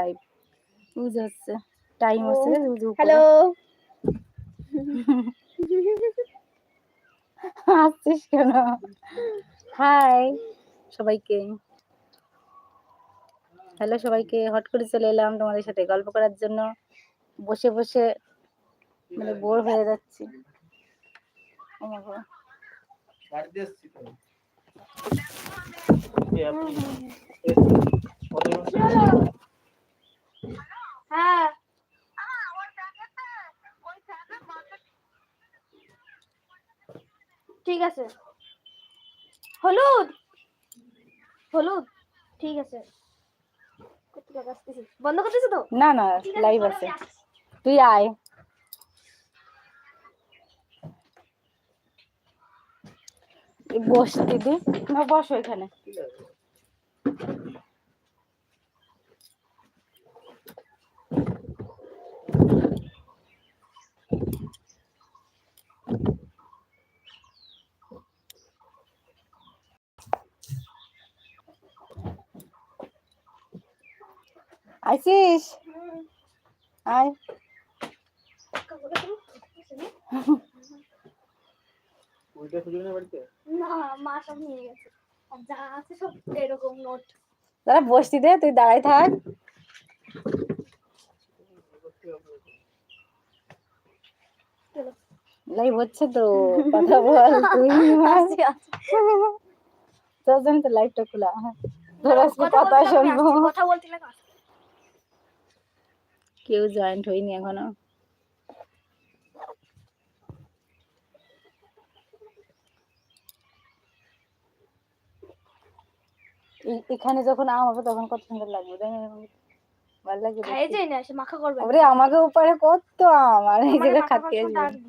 Live use হচ্ছে time হচ্ছে hello আসছিস কেন? হাই সবাইকে। হ্যালো সবাইকে হট করে চলে এলাম তোমাদের সাথে গল্প করার জন্য। বসে বসে মানে বোর হয়ে যাচ্ছি। বাড়িতে এসছি তো এই আপনি কত হ্যাঁ। ঠিক আছে। হলুদ। হলুদ। ঠিক আছে। বন্ধ করতেছো তো? না না লাইভ আছে। তুই আয়। বস দিদি। না, বসো এখানে আইসিস? আয়। উল্টা সুযোগ না বাড়িতে? না মা সব নিয়ে গেছে। আর যা আছে সব এরকম নোট। দাঁড়া বসতি দে তুই দাঁড়াই থাক। লাইভ হচ্ছে তো কথা বল তুই। তোর জন্য তো লাইভটা খোলা। তোর কথা শুনব। কথা বলতে লাগে। কেউ জয়েন্ট হয়নি এখনও। এখানে যখন আম হবে তখন কত সুন্দর লাগবে তাই না? ভালো লাগবে দেখতে। যাই না সে মাখা করবে। ওরে আমাকে উপরে কত আম আর এই আমার জায়গায় খাতি আসবে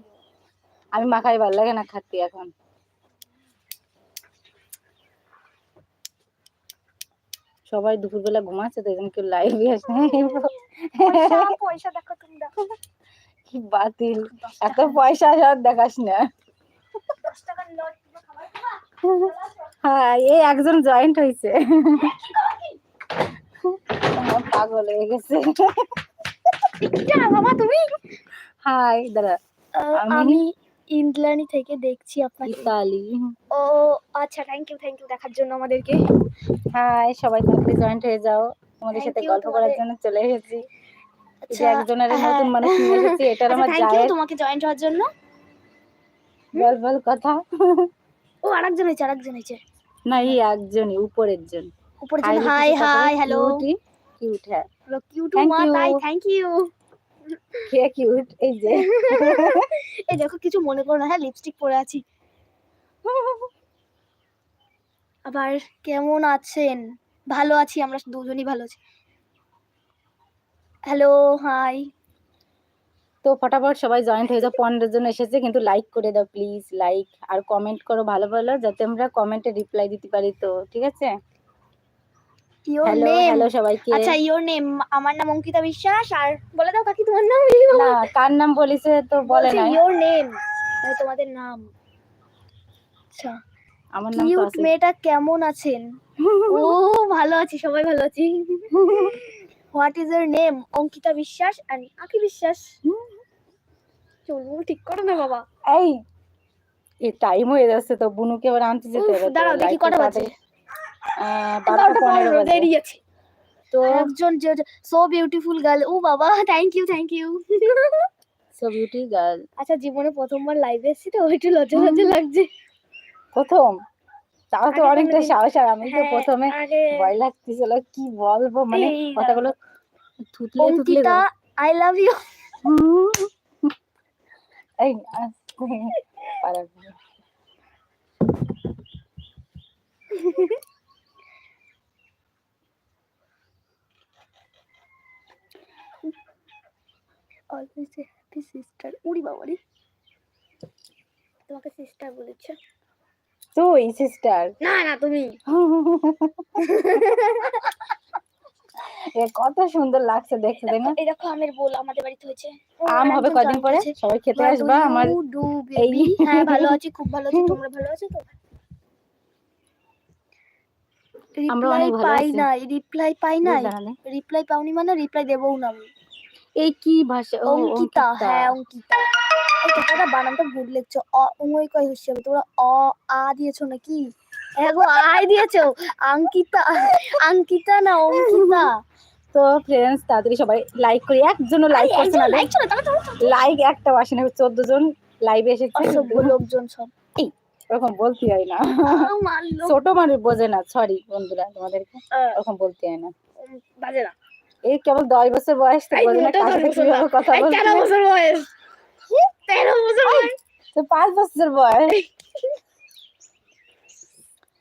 আমি মাখাই ভালো লাগে না খাতি এখন। সবাই দুপুরবেলা ঘুমাচ্ছে তো জন্য কেউ লাইভে আসে পয়সা পয়সা দেখো কি বাতিল। এত পয়সা দেখাস না? হ্যাঁ এই একজন জয়েন্ট হয়েছে। পাগল হয়ে গেছে। বাবা তুমি? হাই দাঁড়া। আমি- আমি ইন্দ্রাণী থেকে দেখছি আপনাকে। ইতালি। ও আচ্ছা থ্যাংক ইউ থ্যাংক ইউ দেখার জন্য আমাদেরকে। হাই সবাই তাড়াতাড়ি জয়েন্ট হয়ে যাও। তোমাদের সাথে গল্প করার জন্য চলে এসেছি। আচ্ছা, একজনের। নতুন মানুষ নিয়ে এসেছি এটার আমার থ্যাংক ইউ তোমাকে জয়েন্ট হওয়ার জন্য। বল বল কথা। ও আরেকজন হয়েছে আরেকজন হয়েছে। না এই একজনই উপরের জন। উপরে জন হাই হাই হ্যালো কিউট হ্যাঁ। কিউট মা তাই থ্যাংক ইউ কে কিউট এই যে। এই দেখো কিছু মনে করো না হ্যাঁ লিপস্টিক পরে আছি। আবার কেমন আছেন? ভালো আছি আমরা দুজনই ভালো আছি। হ্যালো হাই তো ফটাফট সবাই জয়েন্ট হয়ে যাও পনেরো জন এসেছে কিন্তু লাইক করে দাও প্লিজ লাইক আর কমেন্ট করো ভালো ভালো যাতে আমরা কমেন্টে রিপ্লাই দিতে পারি তো ঠিক আছে? হ্যালো হ্যালো সবাইকে। আচ্ছা ইওর নেম আমার নাম অঙ্কিতা বিশ্বাস আর বলে দাও কাকি তোমার নাম। না কার নাম বলিছে তো বলে না ইওর নেম তোমাদের নাম। আচ্ছা। আমার নাম কিউট মেয়েটা কেমন আছেন? ও ভালো আছি সবাই ভালো আছি। What is your name Ankita Biswas Aki Biswas. চলবো ঠিক করো না বাবা। এই এই টাইম হয়ে যাচ্ছে তো বুনুকে এবার আনতে যেতে হবে দাঁড়াও দেখি কটা বাজে। বারোটা বারোটা পনেরো পনেরো বাজে। দেরি আছে তো একজন যে সো বিউটিফুল গার্ল ও বাবা thank you thank you so beauty girl আচ্ছা জীবনে প্রথমবার লাইভে এসেছি তো একটু লজ্জা লজ্জা লাগছে। প্রথম। তাও তো অনেকটা সাহস আর আমি তো হ্যাঁ, প্রথমে ভয় লাগতেছিল কি বলব? মানে কথাগুলো থুতলে থুতলে আই লাভ ইউ এই। অলওয়েজ হ্যাপি সিস্টার উড়ি বাবারি। তোমাকে সিস্টার বলেছে। তুই সিস্টার না না তুমি। কত সুন্দর লাগছে দেখতে তাই না? দেখো আমের বোল আমাদের বাড়িতে হয়েছে। আম হবে কদিন পরে? সবাই খেতে আসবা আমার এই- হ্যাঁ ভালো আছি খুব ভালো আছি। তোমরা ভালো আছো তো? আমরা রিপ্লাই অনেক ভালো পাই আছি। রিপ্লাই পাই নাই। জানালে রিপ্লাই পাওনি মানে রিপ্লাই দেবও না আমি। এই কি ভাষা? অঙ্কিতা হ্যাঁ অঙ্কিতা। এই দাদা বানানটা ভুল লিখছো অ উমই কই হচ্ছে তোমরা অ আ দিয়েছ নাকি? হ্যাঁ গো আই দিয়েছ। অঙ্কিতা অঙ্কিতা না অঙ্কিতা? তো ফ্রেন্ডস তাড়াতাড়ি সবাই লাইক করি একজনও লাইক করছে না লাইক একটা আসে না চোদ্দ জন লাইভে এসেছে। কিন্তু লোকজন সব। ওরকম বলতে হয় না। ছোট মানুষ বোঝে না সরি বন্ধুরা তোমাদেরকে। ওরকম বলতে হয় না। বাজে না। এই কেবল দশ বছর বয়স কার কথা এই তেরো বছর বয়স। তেরো বছর বয়স। পাঁচ বছর বয়স।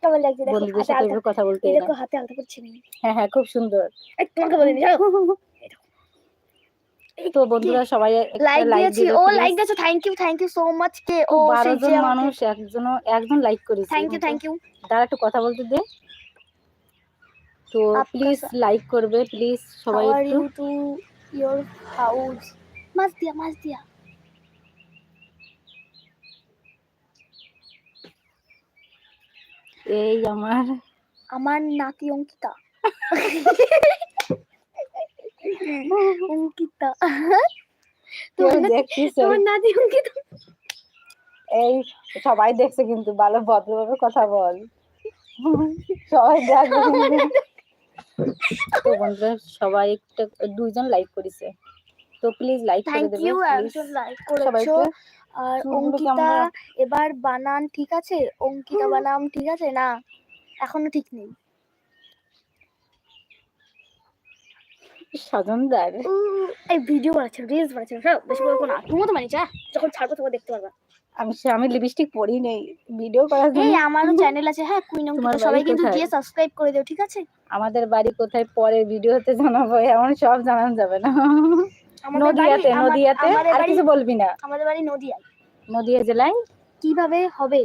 কেমন লাগছে দেখো বন্ধুদের সাথে এভাবে কথা বলতে দেখো হাতে আলতা করছে হ্যাঁ হ্যাঁ খুব সুন্দর। তোমাকে তো বন্ধুরা সবাই লাইক লাইক দিয়েছি ও লাইক দিয়েছ। Thank you thank you so much কে ও জন মানুষ একজন একজন লাইক করেছে থ্যাংক ইউ থ্যাংক ইউ তারা একটু কথা বলতে দে। তো প্লিজ লাইক করবে প্লিজ সবাই একটু ইওর হাউস মাস দিয়া মাস দিয়া। এই আমার আমার নাতি অঙ্কিতা। অঙ্কিতা। এই সবাই দেখছে কিন্তু ভালো ভদ্রভাবে কথা বল। সবাই দেখ তো বন্ধুরা সবাই একটা দুইজন লাইক করেছে। তো প্লিজ লাইক করে থ্যাংক ইউ একজন লাইক করেছ। আর অঙ্কিতা এবার বানান ঠিক আছে? অঙ্কিতা বানাম ঠিক আছে? না এখনও ঠিক নেই। স্বজনদার এই ভিডিও বানাচ্ছে রিলস বানাচ্ছে বেশি বড় কোনো তুমিও তো মানিস যখন ছাড়বো দেখতে পারবা। আমি আমি লিপস্টিক পরি নেই। ভিডিও করার জন্য। আমারও চ্যানেল আছে। হ্যাঁ কুইন অঙ্কিতা সবাই কিন্তু গিয়ে সাবস্ক্রাইব করে দিও ঠিক আছে? আমাদের বাড়ি কোথায়? পরে ভিডিওতে জানাব। এমন সব জানানো যাবে না। নদিয়াতে নদিয়াতে? আর কিছু বলবি না? আমাদের বাড়ি নদিয়া। নদিয়া জেলায়? কীভাবে হবে?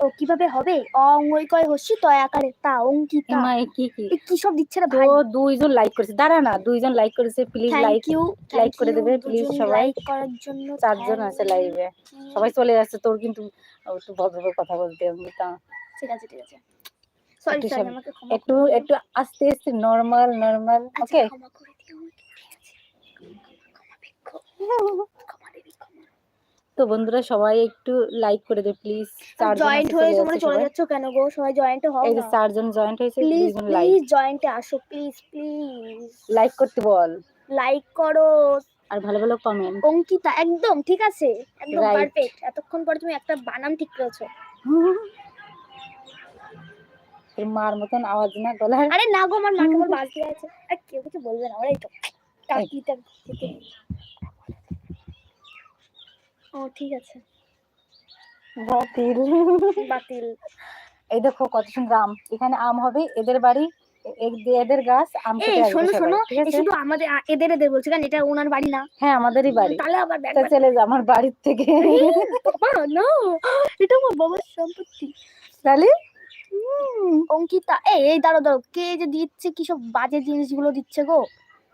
ও কীভাবে হবে? অঙ্গই কয় হসি তয় আকারে তা অঙ্কিতা। এ কি কি? কি সব দিচ্ছে না তো ভাই? দুইজন লাইক করেছে। দাঁড়া না দুইজন লাইক করেছে প্লিজ লাইক ইউ like করে দেবে, please সবাই। লাইক করার জন্য চারজন আছে লাইভে সবাই চলে যাচ্ছে তোর কিন্তু একটু ভদ্রভাবে কথা বলতে হবে তা। ঠিক আছে ঠিক আছে। সরি একটু সরি আমাকে ক্ষমা একটু একটু আস্তে আস্তে নর্মাল নর্মাল ওকে ক্ষমা করে দিও? ক্ষমা ভিক্ষু। তো বন্ধুরা সবাই একটু লাইক করে দে প্লিজ জয়েন্ট হয়ে তোমরা চলে। যাচ্ছ কেন গো? সবাই জয়েন্ট হও এই চারজন জয়েন্ট হয়েছে প্লিজ প্লিজ জয়েন্টে আসো প্লিজ প্লিজ লাইক করতে বল। লাইক করো। আর ভালো ভালো কমেন্ট অঙ্কিতা একদম ঠিক আছে। একদম পারফেক্ট এতক্ষণ পরে তুমি একটা বানান ঠিক করেছ। তোর মার মতন আওয়াজ না গলার। আরে না গো আমার মা কেমন বাজ দিয়ে আছে। আর কেউ কিছু বলবে না ওরাই তো। কাকিটা থেকে ও ঠিক আছে। বাতিল। বাতিল। এই দেখো কত সুন্দর আম। এখানে আম হবে এদের বাড়ি এদের গাছ আম এই শোনো শোনো শুধু আমাদের এদের এদের বলছে কারণ এটা ওনার বাড়ি না হ্যাঁ আমাদেরই বাড়ি তাহলে আবার চলে যা আমার বাড়ির থেকে না এটা আমার বাবার সম্পত্তি তাহলে অঙ্কিতা এই এই দাঁড়ো দাঁড়ো কে যে দিচ্ছে কি সব বাজে জিনিসগুলো দিচ্ছে গো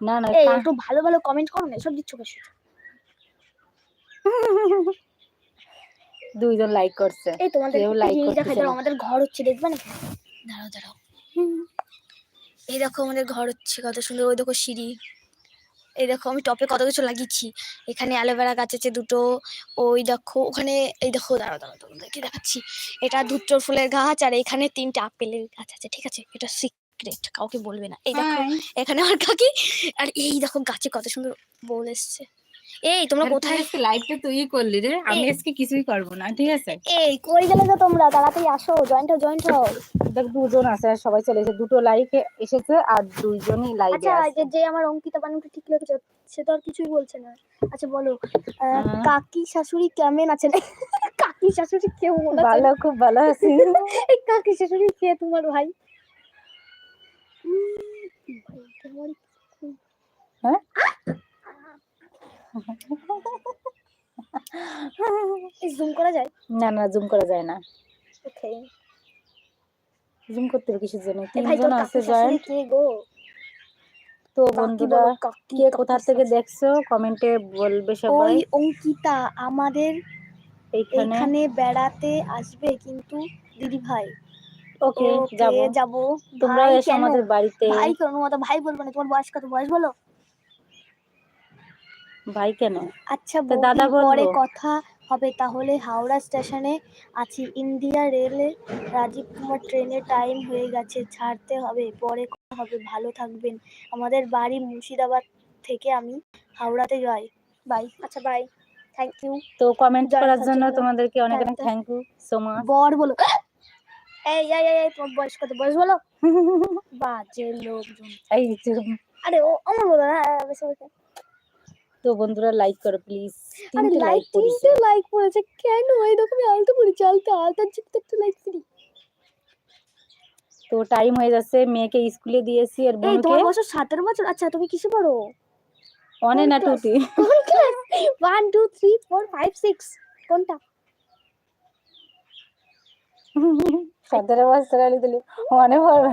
না না একটু ভালো ভালো কমেন্ট করো না এসব দিচ্ছ বেশি দুইজন লাইক করছে। এই তোমাদের কেউ দাঁড়াও না। আমাদের ঘর হচ্ছে দেখবে না? দাঁড়াও দাঁড়াও। এই দেখো আমাদের ঘর হচ্ছে কত সুন্দর ওই দেখো সিঁড়ি। এই দেখো আমি টপে কত কিছু লাগিয়েছি। এখানে অ্যালোভেরা গাছ আছে দুটো ওই দেখো ওখানে এই দেখো দাঁড়াও দাঁড়াও তোমাদেরকে দেখাচ্ছি। এটা ধুত্তর ফুলের গাছ আর এখানে তিনটা আপেলের গাছ আছে ঠিক আছে? এটা সিক্রেট কাউকে বলবে না। এই দেখো এখানে আমার কাকি আর এই দেখো গাছে কত সুন্দর বল এসছে। এই তোমরা কোথায়? লাইভটা তুই করলি রে। আমি আজকে কিছুই করব না ঠিক আছে? এই কই গেলে গো তোমরা? তাড়াতাড়ি আসো জয়েন্ট হও জয়েন্ট হও। দেখ দুজন আছে আর সবাই চলে এসেছে। দুটো লাইক এসেছে আর দুইজনই লাইভে আচ্ছা আছে। যে যে আমার অঙ্কিতা বানানটা ঠিক লিখেছে সে তো আর কিছুই বলছে না। আচ্ছা বলো। আহ। কাকি শাশুড়ি কেমন আছেন? কাকি শাশুড়ি কেমন ভালো খুব ভালো আছি। কাকি শাশুড়ি কে তোমার ভাই? হ্যাঁ? জুম করা যায়? না না জুম করা যায় না। ওকে জুম করতে হবে কিসের জন্য? তিনজন আছে জয়েন্ট কে গো? তো বন্ধুরা কে কোথা থেকে দেখছ? কমেন্টে বলবে সবাই। ওই অঙ্কিতা আমাদের এখানে বেড়াতে আসবে কিন্তু দিদি ভাই। ওকে যাব। যাব। তোমরাও এসো আমাদের বাড়িতে। ভাই কেন? মতো ভাই বলব না। তোমার বয়স কত? বয়স বলো। ভাই কেন আচ্ছা দাদা পরে কথা হবে তাহলে হাওড়া স্টেশনে আছি ইন্ডিয়া রেলে রাজীব কুমার ট্রেনের টাইম হয়ে গেছে ছাড়তে হবে পরে কথা হবে ভালো থাকবেন আমাদের বাড়ি মুর্শিদাবাদ থেকে আমি হাওড়াতে যাই বাই আচ্ছা বাই থ্যাংক ইউ তো কমেন্ট করার জন্য তোমাদেরকে অনেক অনেক থ্যাংক ইউ সো মাচ বর বলো এই এই এই, তোমার বয়স কত বয়স বলো বাজে লোকজন এই আরে ও আমার বলো না। তো বন্ধুরা লাইক করো প্লিজ আরে লাইক তিনটে লাইক পড়েছে কেন? এই আমি আলতো পড়েছি আলতো আলতার একটা লাইক তো টাইম হয়ে যাচ্ছে মেয়েকে স্কুলে দিয়েছি আর এই বোনকে। তোমার বছর সতেরো বছর? আচ্ছা তুমি কিসে পড়ো? অনে না? টুটি কোন class one two three four five six কোনটা? সতেরো বছর আলি দিলি। মনে পড়বে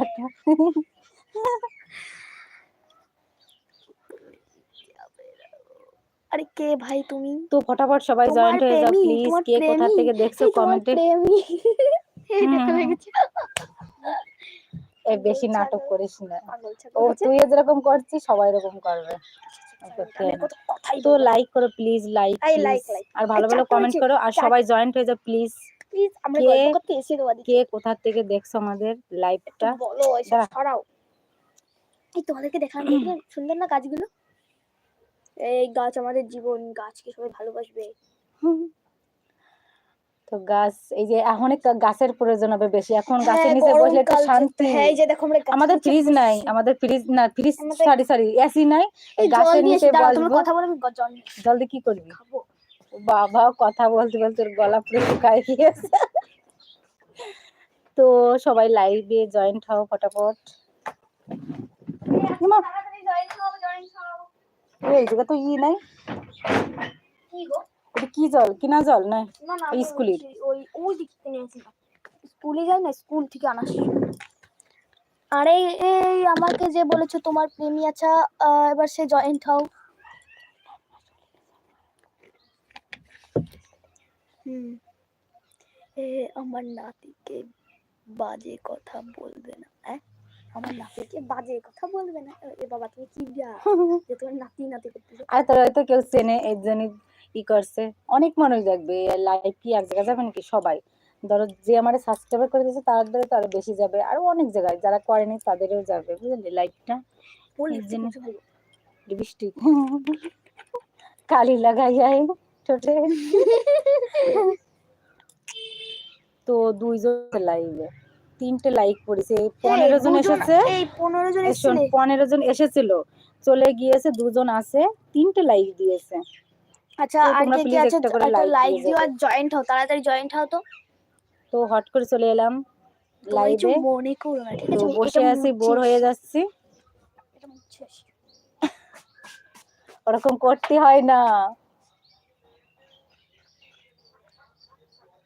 আরে কে ভাই তুমি? তো ফটাফট সবাই জয়েন্ট হয়ে যাও প্লিজ কে কোথা থেকে দেখছ কমেন্টে? এই বেশি নাটক করিস না। ও তুই যেরকম করছিস সবাই এরকম করবে। না। কত কথাই তো লাইক করো প্লিজ লাইক. আর ভালো ভালো কমেন্ট করো আর সবাই জয়েন্ট হয়ে যাও প্লিজ প্লিজ কে- গল্প করতে এসে দেবো কে কোথা থেকে দেখছ আমাদের লাইভটা বলো সরাও। এই তোমাদেরকে দেখানো সুন্দর না গাছগুলো? এই গাছ আমাদের জীবন গাছকে সবাই ভালোবাসবে। তো গাছ এই যে এখন একটা গাছের প্রয়োজন হবে বেশি। এখন গাছের হ্যাঁ, নিচে বসলে একটু শান্তি। হ্যাঁ এই যে দেখো আমরা আমাদের ফ্রিজ নাই আমাদের ফ্রিজ না ফ্রিজ সরি সরি এসি নাই। এই গাছের নিচে বসবো। কথা বলে জল জলদি কি করবি? বাবা কথা বলতে বলতে গলা পুরো শুকায় গিয়েছে। তো সবাই লাইভে জয়েন্ট হও ফটাফট। ইমা, এই জায়গা তো ই নাই। কি গো? কি জল? কিনা জল না? স্কুলের? ওই ওই দিক থেকে স্কুলে যাই না স্কুল থেকে আনাস। আরে এই আমাকে যে বলেছ তোমার প্রেমী আহ, এবার সে জয়েন্ট হও। হুম। এ আমার নাতিকে বাজে কথা বলবে না হ্যাঁ? আমার নাতিকে বাজে কথা বলবে না। এ বাবা তুমি কি যা? যে তোমার নাতি নাতি করতেছো। আর তোরা হয়তো কেউ চেনে জন্য ই করছে। অনেক মানুষ দেখবে লাইভ কি এক জায়গায় যাবে নাকি সবাই? ধরো যে আমার সাবস্ক্রাইব করে দিয়েছে তাদের তো আরও বেশি যাবে। আরও অনেক জায়গায় যারা করেনি তাদেরও যাবে বুঝলি? লাইভটা কালি লাগাই যায় ঠোঁটে। তো দুইজন লাইভে তিনটে লাইক পড়েছে পনেরো জন এসেছে। পনেরো জন এসেছিলে। চলে গিয়েছে দুজন আছে তিনটে লাইক দিয়েছে। আচ্ছা আর কে আছে? লাইক দিও আর জয়েন্ট হও তাড়াতাড়ি জয়েন্ট হও তো। তো হট করে চলে এলাম লাইভে মনে করো না ঠিক আছে বসে আছি বোর হয়ে যাচ্ছি। ওরকম করতে হয় না।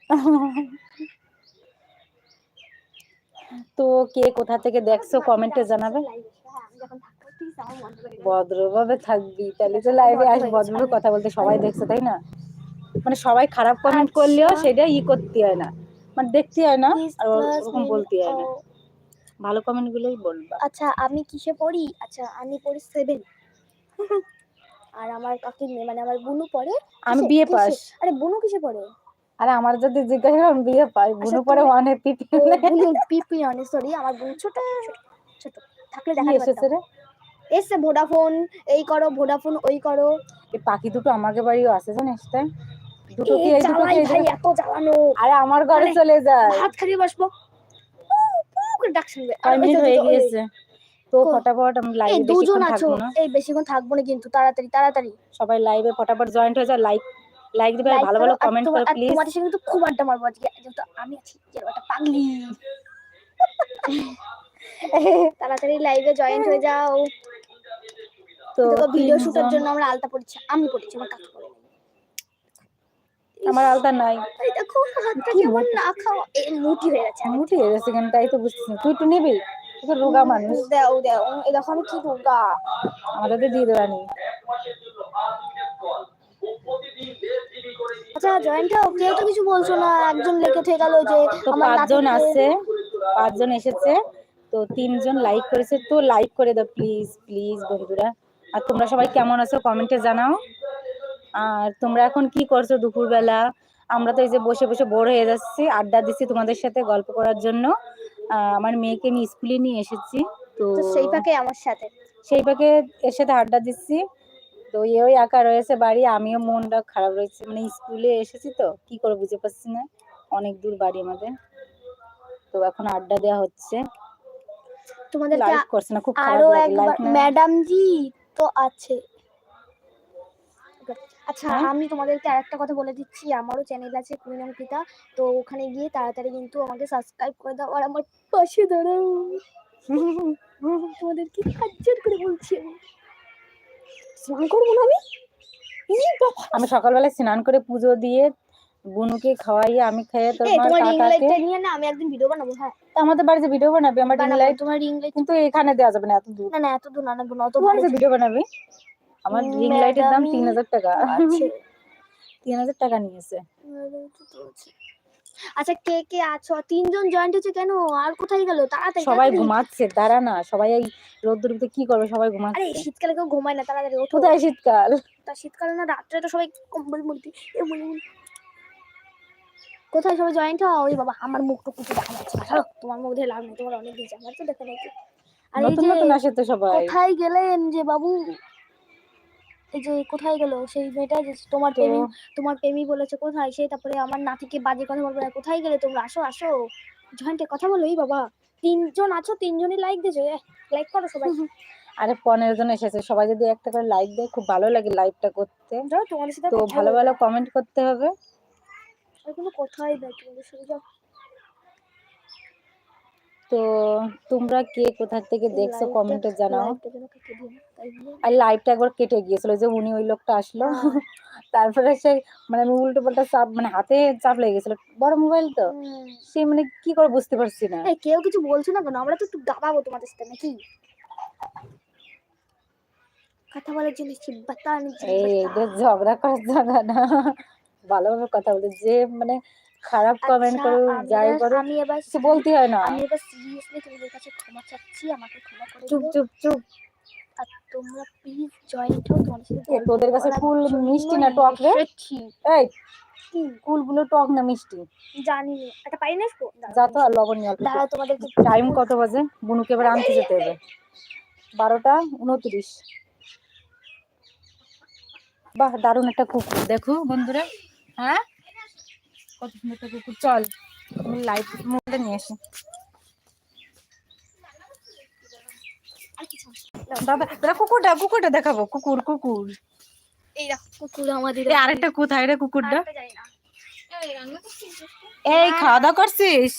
তো কে কোথা থেকে দেখছ কমেন্টে জানাবে। ভদ্রভাবে থাকবি তাহলে তো লাইভে আস ভদ্রভাবে কথা বলতে সবাই দেখছে তাই না? মানে সবাই খারাপ কমেন্ট করলেও আচ্ছা। সেটা ই করতে হয় না। মানে দেখতে হয় না আর ওরকম বলতে হয় না। ভালো কমেন্ট গুলোই বলবা। আচ্ছা আমি কিসে পড়ি? আচ্ছা আমি পড়ি সেভেন আর আমার মেয়ে মানে আমার বুনু পড়ে আমি বিয়ে পাস আরে বুনু কিসে পড়ে? আরে আমার যদি জিজ্ঞাসা করেন বিয়ে পাই বুনু পরে তুমি- ওয়ানে পিপি পিপি অনে সরি আমার বুনু ছোট ছোট থাকলে কি দেখাতে এসেছে রে? এসে ভোডাফোন এই করো ভোডাফোন ওই করো। এই পাখি দুটো আমাকে বাড়িও আছে জানিস তাই? দুটো কি এই দুটো কি ভাই এত জ্বালানো। আরে আমার ঘরে চলে যায়। ভাত খাইয়ে বসবো। পু, পু করে ডাক শুনবে। আর কয় ওই মিনিট যে হয়ে গিয়েছে তো ফটাফট আমি লাইভে দুজন আছো এই বেশিক্ষণ থাকব না কিন্তু তাড়াতাড়ি তাড়াতাড়ি। সবাই লাইভে ফটাফট জয়েন্ট হয়ে যায় লাইক লাইক দিবে আর ভালো ভালো কমেন্ট করো প্লিজ তোমাদের সঙ্গে কিন্তু খুব আড্ডা মারবো আজকে। যেহেতু আমি আছি যে একটা পাগলি। তাড়াতাড়ি লাইভে জয়েন্ট হয়ে যাও। তো ভিডিও শুটের জন্য আমরা আলতা পড়ছি আমি পড়েছি আমার কাকি পড়ে আমার আলতা নাই। এই দেখো হাতটা কেমন না খাও এই মুটি হয়ে গেছে মুটি হয়ে গেছে কেন? তাই তো বুঝতেছি তুই একটু নিবি? তুই তো রোগা মানুষ। দেও দেও এই দেখো আমি কি রোগা। আমাদের তো দিয়ে দেবানি আচ্ছা কেউ তো কিছু বলছো না একজন লেগে থেকে গেল যে তো পাঁচজন আছে পাঁচজন এসেছে তো তিনজন লাইক করেছে তো লাইক করে দাও প্লিজ প্লিজ বন্ধুরা। আর তোমরা সবাই কেমন আছো কমেন্টে জানাও। আর তোমরা এখন কি করছ দুপুরবেলা? আমরা তো এই যে বসে বসে বোর হয়ে যাচ্ছি আড্ডা দিচ্ছি তোমাদের সাথে গল্প করার জন্য। আমার মেয়েকে নিয়ে স্কুলে নিয়ে এসেছি তো তো সেই পাকে আমার সাথে। সেই পাকে এর সাথে আড্ডা দিচ্ছি। তো এও একা রয়েছে বাড়ি আমিও মনটা খারাপ রয়েছে। মানে স্কুলে এসেছি তো কি করে বুঝে পাচ্ছি না। অনেক দূর বাড়ি আমাদের। তো এখন আড্ডা দেওয়া হচ্ছে। তোমাদেরকে লাইক করছে না খুব খারাপ লাগে ম্যাডাম জি তো আছে। আচ্ছা হ্যাঁ? আমি তোমাদেরকে আরেকটা কথা বলে দিচ্ছি। আমারও চ্যানেল আছে কুইন অঙ্কিতা তো ওখানে গিয়ে তাড়াতাড়ি কিন্তু আমাকে সাবস্ক্রাইব করে দাও। আর আমার পাশে দাঁড়াও। তোমাদেরকে হাত জোর করে বলছি আমি। স্নান করব না আমি আমি সকালবেলা স্নান করে পুজো দিয়ে বুনুকে খাওয়াইয়ে আমি খেয়ে তোর কাকাকে নিয়ে না আমি একদিন ভিডিও বানাবো হ্যাঁ। তো আমাদের বাড়িতে ভিডিও বানাবি আমার রিং লাইট তোমার রিং লাইট কিন্তু এখানে দেওয়া যাবে না এত দূর। না না এত দূর আনাবো না অত ভালো ভিডিও বানাবি? আমার রিং লাইটের দাম ম্যাডামই তিন হাজার টাকা। আছে তিন হাজার টাকা নিয়েছে। আচ্ছা কে কে আছো? তিনজন জয়েন্ট হচ্ছে কেন? আর কোথায় গেল? তাড়াতাড়ি সবাই ঘুমাচ্ছে দাঁড়া না সবাই এই রোদ্দুর ভিতরে কি করবে? সবাই ঘুমাচ্ছে। আরে শীতকালে কেউ ঘুমায় না তাড়াতাড়ি ওঠো। কোথায় শীতকাল? তা শীতকালে না রাত্রে তো সবাই কম্বল মুড়ি এ মুড়ি মুড়ি। কোথায় সবাই জয়েন্ট হও? ওই বাবা আমার মুখটা কিছু দেখা যাচ্ছে না। তোমার মুখ দিয়ে লাভ নেই তোমার অনেক দিয়েছে আমার তো দেখে নাকি আর এই নতুন যে নতুন আসে তো সবাই। কোথায় গেলেন যে বাবু? এই যে কোথায় গেল? সেই মেয়েটা যে তোমার প্রেমী তোমার প্রেমী বলেছে কোথায়? সে তারপরে আমার নাতিকে বাজে কথা বলবে না। কোথায় গেলে তোমরা? আসো আসো। জয়েন্টে কথা বলো এই বাবা। তিনজন আছো তিনজনই লাইক দিয়েছ। লাইক করো সবাই। আরে পনেরো জন এসেছে। সবাই যদি একটা করে লাইক দেয় খুব ভালো লাগে লাইভটা করতে। তো ভালো ভালো কমেন্ট করতে হবে। কোনো তোমাদের সাথে যাও। তো তোমরা কে কোথা থেকে দেখছ কমেন্টে জানাও। আর লাইভটা একবার কেটে গিয়েছিল যে উনি ওই লোকটা আসলো। হ্যাঁ। তারপরে সে মানে আমি উল্টো পাল্টা চাপ মানে হাতে চাপ লেগে গেছিল। বড় মোবাইল তো। সে মানে কি করে বুঝতে পারছি না। কেউ কিছু বলছো না কেন? আমরা তো একটু দাবাবো তোমাদের সাথে নাকি? কথা বলার জন্য ঝগড়া করার জায়গা না। ভালোভাবে কথা বলে যে মানে খারাপ কমেন্ট করো যাই করো আমি এবার কিছু বলতে হয় না। আমি এবার সিরিয়াসলি তোমাদের কাছে ক্ষমা চাচ্ছি আমাকে ক্ষমা করে চুপ চুপ চুপ। আর তোমরা প্লিজ জয়েন্ট হও তোমাদের সাথে তোদের কাছে কুল মিষ্টি না টক রে। এই কি? কুলগুলো টক না মিষ্টি? জানি না। একটা পাই না যা তো আর লবণ নিয়ে অল্প তোমাদের টাইম কত বাজে? বুনুকে এবার আনতে যেতে হবে। বারোটা উনত্রিশ। বাহ দারুণ একটা কুকুর। দেখো বন্ধুরা। হ্যাঁ? কত সুন্দর একটা কুকুর। চল লাইট মোবাইলটা নিয়ে আসি। আর কিছু না। দাদা দাদা কুকুরটা কুকুরটা দেখাবো। কুকুর কুকুর। এই কুকুর আমাদের আরেকটা কোথায় রে কুকুরটা? খাওয়া দাওয়া করছিস?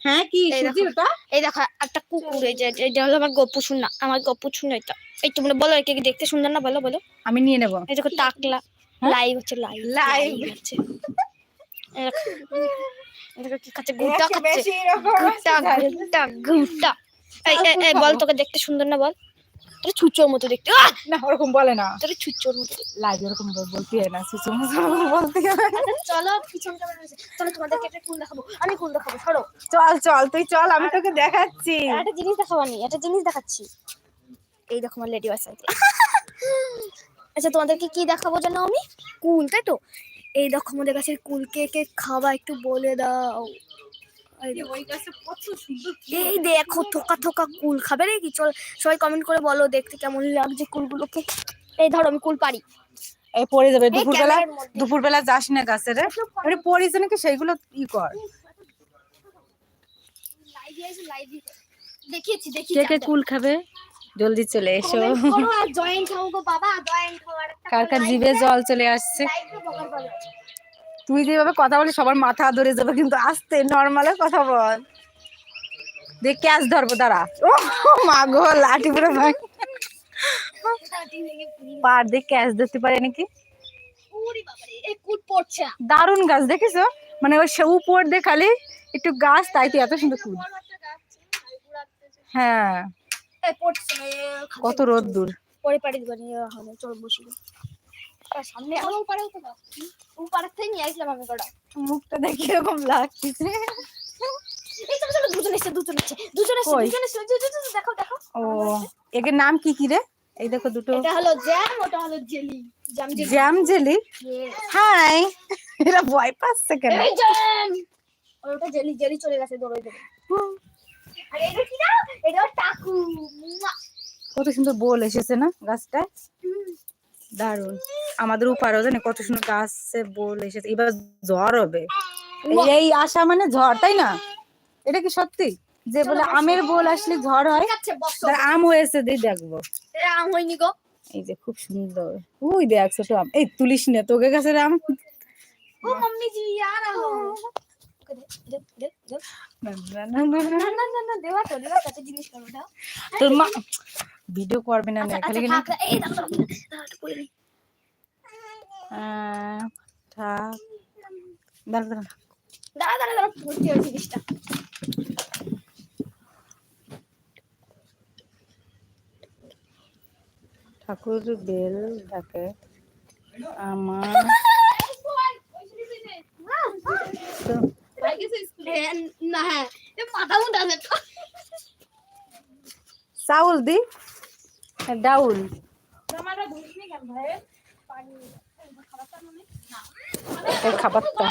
হ্যাঁ কি এই সুজি ওটা? এই দেখো একটা কুকুর এই যে এটা হলো আমার গপ্পু শুননা আমার গপ্পু এটা। এই তোমরা বলো একে দেখতে সুন্দর না বলো বলো? আমি নিয়ে নেব। এই দেখো টাকলা। হ্যাঁ? লাইভ হচ্ছে লাইভ Live। হচ্ছে। কি খাচ্ছে গুটা খাচ্ছে গুটা গুটা গুটা এই এই, এই বল তোকে দেখতে সুন্দর না বল? তোর ছুচোর মতো দেখতে। না ওরকম বলে না। তোর ছুচোর মতো লাইভ এরকম বল- বলতে হয় না বলতে হয় আচ্ছা, চলো পিছন ক্যামেরা চলো তোমাদেরকে একটা কুল দেখাবো। আমি কুল দেখাবো সরো। চল চল তুই চল আমি তোকে দেখাচ্ছি। একটা জিনিস দেখাবো আমি একটা জিনিস দেখাচ্ছি। এই দেখো আমার লেডি ওয়ার আচ্ছা তোমাদেরকে কি দেখাবো জানো আমি? কুল তাই তো? এই দেখো আমাদের কাছে কুল কে কে খাবা একটু বলে দাও। এই দেখো। থোকা থোকা কুল খাবে রে কি চল সবাই কমেন্ট করে বলো দেখতে কেমন লাগছে কুলগুলোকে। এই ধরো আমি কুল পারি এই পড়ে যাবে দুপুরবেলা। দুপুরবেলা যাস না গাছে রে। আরে পড়িস নাকি? সেইগুলো ই কর। লাইভে আছে লাইভে দেখিয়েছি কে কে কুল খাবে? জলদি চলে এসো। কার কার জিভে জল চলে আসছে? তুই যেভাবে কথা বলি সবার মাথা ধরে যাবে কিন্তু আস্তে নর্মালে কথা বল। দেখ ক্যাচ ধরবো দাঁড়া। ও মা গো লাঠি পুরো ভাই পার দিয়ে ক্যাচ ধরতে পারে নাকি? ওরে বাবারে এই কুট পড়ছে। না দারুণ গাছ দেখেছ? মানে ওই সে উপর দিয়ে খালি একটু গাছ তাই তো এত সুন্দর ফুল। হ্যাঁ। কত রোদ দূর পরে দিবা নিয়ে হবে চল বসি। সামনে আমার উপরে তো উপরে থেকে নিয়ে আসলাম আমি কটা। মুখটা দেখি এরকম ও এদের নাম কি কি রে? এই দেখো দুটো। এটা হলো জ্যাম ওটা হলো jelly. Jam jelly. Jam jelly? Hi! এরা ভয় পাচ্ছে কেন? এই জ্যাম! ওটা জেলি জেলি চলে গেছে দৌড়ে দৌড়ে কত সুন্দর বোল এসেছে না গাছটা দারুণ আমাদের উপারে জানে কত সুন্দর গাছে বোল এসেছে। এবার ঝড় হবে। এই আশা মানে ঝড় তাই না? এটা কি সত্যি? যে বলে আমের বোল আসলে ঝড় হয় আম হয়েছে দিয়ে দেখব। আম হয়নি গো। এই যে খুব সুন্দর। ওই দেখছ তো আম। এই তুলিস না তোকে গাছের আম? ও মাম্মি জি আর জিনিস তোর মা ভিডিও করবে না ঠাকুর বেল থাকে আমার হ্যাঁ দেখো চাউল দি। ডাউল। না এই খাবারটা।